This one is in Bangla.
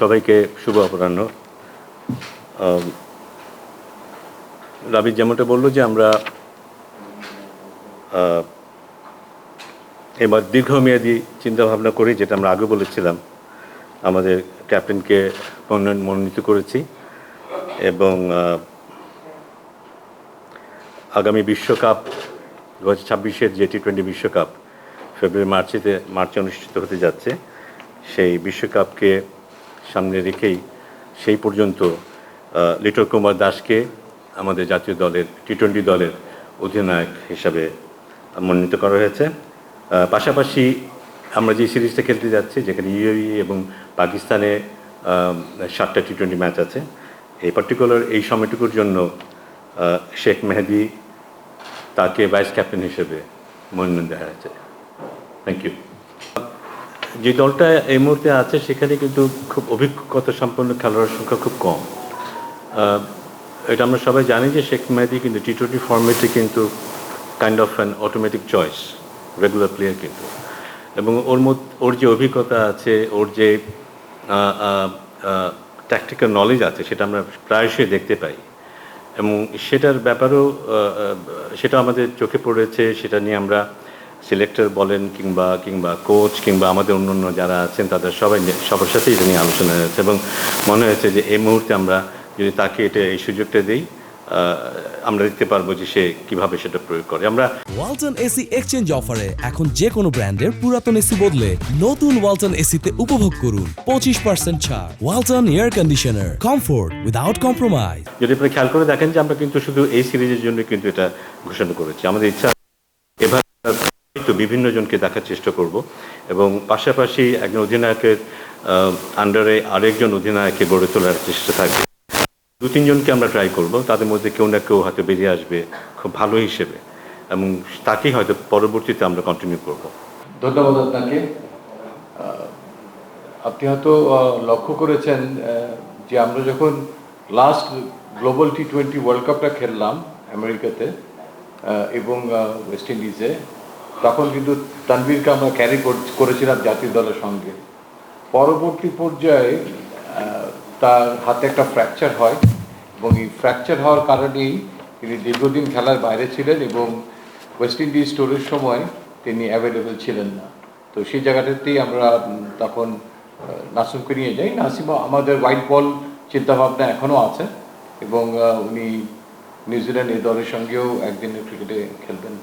সবাইকে শুভ অপরাহ্ন। রাবিদ যেমনটা বলল যে আমরা এবার দীর্ঘমেয়াদী চিন্তাভাবনা করি, যেটা আমরা আগে বলেছিলাম, আমাদের ক্যাপ্টেনকে মনোনয়ন মনোনীত করেছি এবং আগামী বিশ্বকাপ দু হাজার ছাব্বিশের যে টি টোয়েন্টি বিশ্বকাপ, ফেব্রুয়ারি, মার্চেতে, মার্চে অনুষ্ঠিত হতে যাচ্ছে, সেই বিশ্বকাপকে সামনে রেখেই সেই পর্যন্ত লিটল কুমার দাসকে আমাদের জাতীয় দলের টি টোয়েন্টি দলের অধিনায়ক হিসাবে মনোনীত করা হয়েছে। পাশাপাশি আমরা যে সিরিজটা খেলতে যাচ্ছি, যেখানে ইউএই এবং পাকিস্তানে সাতটা টি টোয়েন্টি ম্যাচ আছে, এই পার্টিকুলার এই সময়টুকুর জন্য শেখ মেহেদি তাকে ভাইস ক্যাপ্টেন হিসেবে মনোনয়ন দেওয়া হয়েছে। থ্যাংক ইউ যে দলটা এই মুহূর্তে আছে, সেখানে কিন্তু খুব অভিজ্ঞতা সম্পন্ন খেলোয়াড়ের সংখ্যা খুব কম। এটা আমরা সবাই জানি যে শেখ মেহেদি কিন্তু টি টোয়েন্টি ফর্মেটে কিন্তু kind of an automatic choice regular player কিন্তু। এবং ওর মধ্যে ওর যে অভিজ্ঞতা আছে, ওর যে ট্যাকটিক্যাল নলেজ আছে, সেটা আমরা প্রায়শই দেখতে পাই। এবং সেটার ব্যাপারেও সেটা আমাদের চোখে পড়েছে, সেটা নিয়ে আমরা সিলেক্টর বলেন কিংবা কিংবা কোচ কিংবা আমাদের অন্য অন্য যারা আছেন তাদের সবাই সবার সাথে এটা নিয়ে আলোচনা হয়েছে এবং মনে হয়েছে যে এই মুহূর্তে আমরা যদি তাকে এটা এই সুযোগটা দিই আমরা দেখতে পারব যে সে কীভাবে সেটা প্রয়োগ করে। আমরা ওয়ালটন এসি এক্সচেঞ্জ অফারে এখন যে কোনো ব্র্যান্ডের পুরাতন এসি বদলে নতুন ওয়ালটন এসিতে উপভোগ করুন। পঁচিশ পার্সেন্ট ছাড় Walton air conditioner comfort without compromise. যদি আপনি খেয়াল করে দেখেন যে আমরা কিন্তু শুধু এই সিরিজের জন্য কিন্তু এটা ঘোষণা করেছি। আমাদের ইচ্ছা এভাবে তো বিভিন্ন জনকে দেখার চেষ্টা করব। এবং পাশাপাশি একজন অধিনায়কের আন্ডারে আরেকজন অধিনায়ককে গড়ে তোলার চেষ্টা থাকবে। দু তিনজনকে আমরা ট্রাই করব। তাদের মধ্যে কেউ না কেউ হয়তো বেরিয়ে আসবে খুব ভালো হিসেবে। এবং তাকেই হয়তো পরবর্তীতে আমরা কন্টিনিউ করব। ধন্যবাদ আপনাকে। আপনি হয়তো লক্ষ্য করেছেন যে আমরা যখন last global T twenty world কাপটা খেললাম আমেরিকাতে এবং ওয়েস্ট ইন্ডিজে তখন কিন্তু তানভীরকে আমরা ক্যারি করেছিলাম জাতীয় দলের সঙ্গে। পরবর্তী পর্যায়ে তার হাতে একটা ফ্র্যাকচার হয় এবং এই ফ্র্যাকচার হওয়ার কারণেই তিনি দীর্ঘদিন খেলার বাইরে ছিলেন এবং ওয়েস্ট ইন্ডিজ ট্যুরের সময় তিনি অ্যাভেলেবেল ছিলেন না। তো সেই জায়গাটাতেই আমরা তখন নাসিমকে নিয়ে যাই। নাসিম আমাদের হোয়াইট বল চিন্তাভাবনা এখনও আছে এবং উনি নিউজিল্যান্ড এই দলের সঙ্গেও একদিনের ক্রিকেটে খেলবেন।